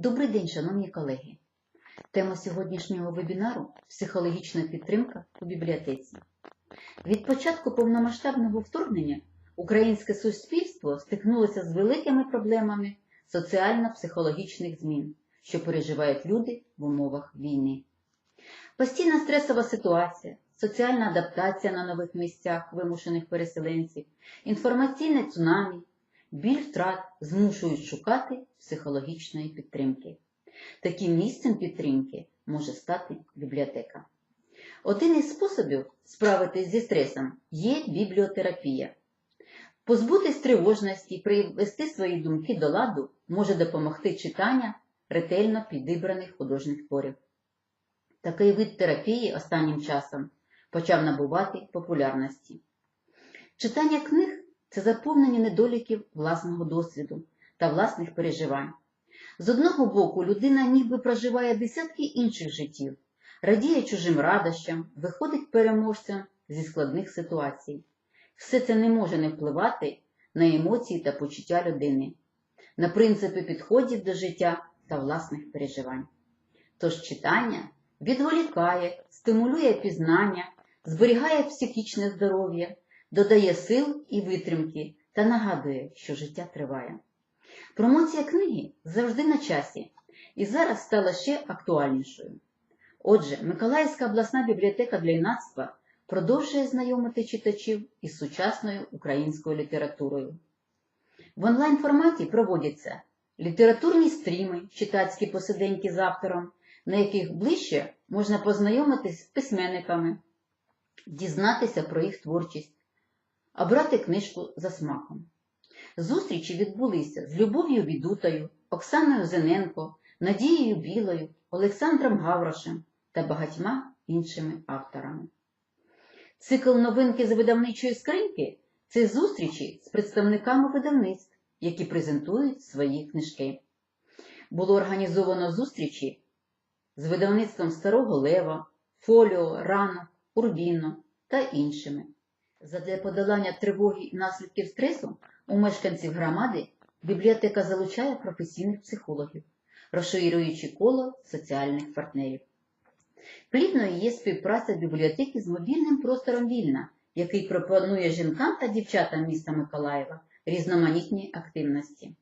Добрий день, шановні колеги. Тема сьогоднішнього вебінару психологічна підтримка у бібліотеці. Від початку повномасштабного вторгнення українське суспільство стикнулося з великими проблемами соціально-психологічних змін, що переживають люди в умовах війни. Постійна стресова ситуація, соціальна адаптація на нових місцях вимушених переселенців, інформаційне цунамі, біль втрат змушують шукати психологічної підтримки. Таким місцем підтримки може стати бібліотека. Один із способів справитись зі стресом є бібліотерапія. Позбутись тривожності і привести свої думки до ладу може допомогти читання ретельно підібраних художніх творів. Такий вид терапії останнім часом почав набувати популярності. Читання книг це заповнення недоліків власного досвіду та власних переживань. З одного боку, людина ніби проживає десятки інших життів, радіє чужим радощам, виходить переможцем зі складних ситуацій. Все це не може не впливати на емоції та почуття людини, на принципи підходів до життя та власних переживань. Тож читання відволікає, стимулює пізнання, зберігає психічне здоров'я, додає сил і витримки та нагадує, що життя триває. Промоція книги завжди на часі і зараз стала ще актуальнішою. Отже, Миколаївська обласна бібліотека для юнацтва продовжує знайомити читачів із сучасною українською літературою. В онлайн-форматі проводяться літературні стріми, читацькі посиденьки з автором, на яких ближче можна познайомитись з письменниками, дізнатися про їх творчість, обрати книжку за смаком. Зустрічі відбулися з Любов'ю Відутою, Оксаною Зененко, Надією Білою, Олександром Гаврошем та багатьма іншими авторами. Цикл новинки з видавничої скриньки це зустрічі з представниками видавництв, які презентують свої книжки. Було організовано зустрічі з видавництвом Старого Лева, Фоліо, Ранок, Урбіно та іншими. Задля подолання тривоги і наслідків стресу у мешканців громади бібліотека залучає професійних психологів, розширюючи коло соціальних партнерів. Плідною є співпраця бібліотеки з мобільним простором Вільна, який пропонує жінкам та дівчатам міста Миколаєва різноманітні активності.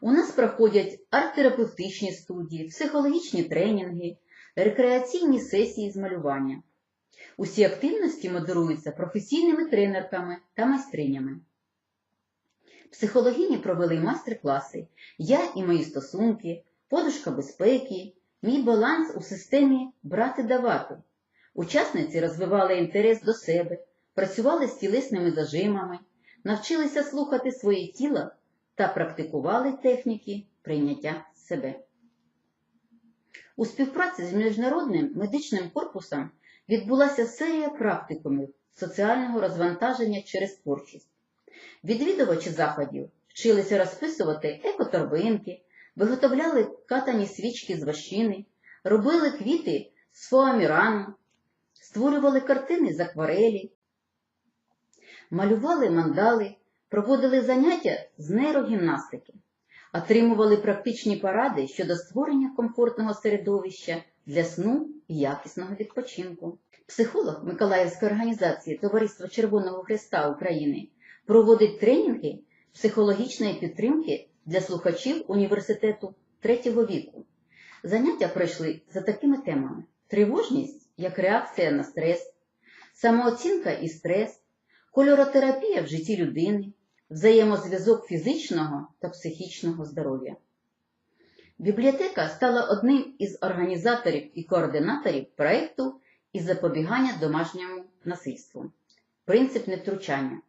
У нас проходять арт-терапевтичні студії, психологічні тренінги, рекреаційні сесії з малювання. Усі активності модеруються професійними тренерками та майстринями. Психологині провели майстер-класи Я і мої стосунки, подушка безпеки, мій баланс у системі брати-давати. Учасниці розвивали інтерес до себе, працювали з тілесними зажимами, навчилися слухати своє тіло та практикували техніки прийняття себе. У співпраці з Міжнародним медичним корпусом відбулася серія практикумів соціального розвантаження через творчість. Відвідувачі заходів вчилися розписувати екоторбинки, виготовляли катані свічки з вощини, робили квіти з фоамірану, створювали картини з акварелі, малювали мандали, проводили заняття з нейрогімнастики, отримували практичні поради щодо створення комфортного середовища для сну і якісного відпочинку. Психолог Миколаївської організації Товариства Червоного Христа України проводить тренінги психологічної підтримки для слухачів університету третього віку. Заняття пройшли за такими темами: тривожність як реакція на стрес, самооцінка і стрес, кольоротерапія в житті людини, взаємозв'язок фізичного та психічного здоров'я. Бібліотека стала одним із організаторів і координаторів проєкту із запобігання домашньому насильству. Принцип невтручання,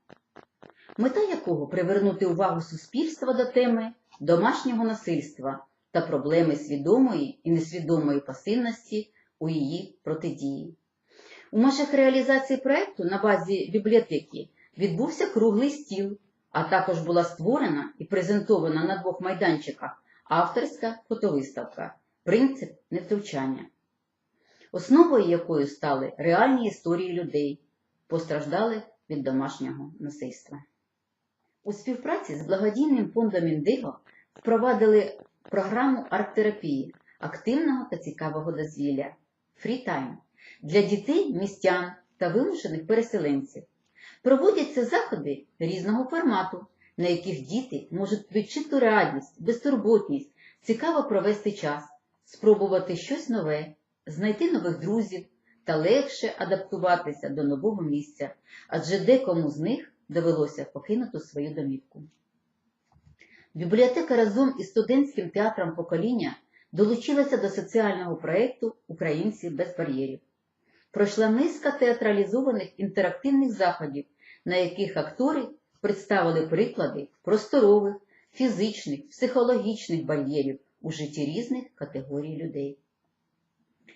мета якого привернути увагу суспільства до теми домашнього насильства та проблеми свідомої і несвідомої пасивності у її протидії. У межах реалізації проєкту на базі бібліотеки відбувся круглий стіл, а також була створена і презентована на двох майданчиках авторська фотовиставка Принцип невтручання, основою якою стали реальні історії людей, постраждалих від домашнього насильства. У співпраці з благодійним фондом Індиго впровадили програму арт-терапії, активного та цікавого дозвілля фрітайм для дітей, містян та вимушених переселенців. Проводяться заходи різного формату, на яких діти можуть відчути радість, безтурботність, цікаво провести час, спробувати щось нове, знайти нових друзів та легше адаптуватися до нового місця, адже декому з них довелося покинути свою домівку. Бібліотека разом із студентським театром покоління долучилася до соціального проєкту Українці без бар'єрів. Пройшла низка театралізованих інтерактивних заходів, на яких актори представили приклади просторових, фізичних, психологічних бар'єрів у житті різних категорій людей.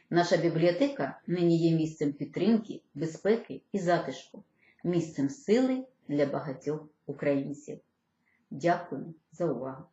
Наша бібліотека нині є місцем підтримки, безпеки і затишку, місцем сили для багатьох українців. Дякую за увагу!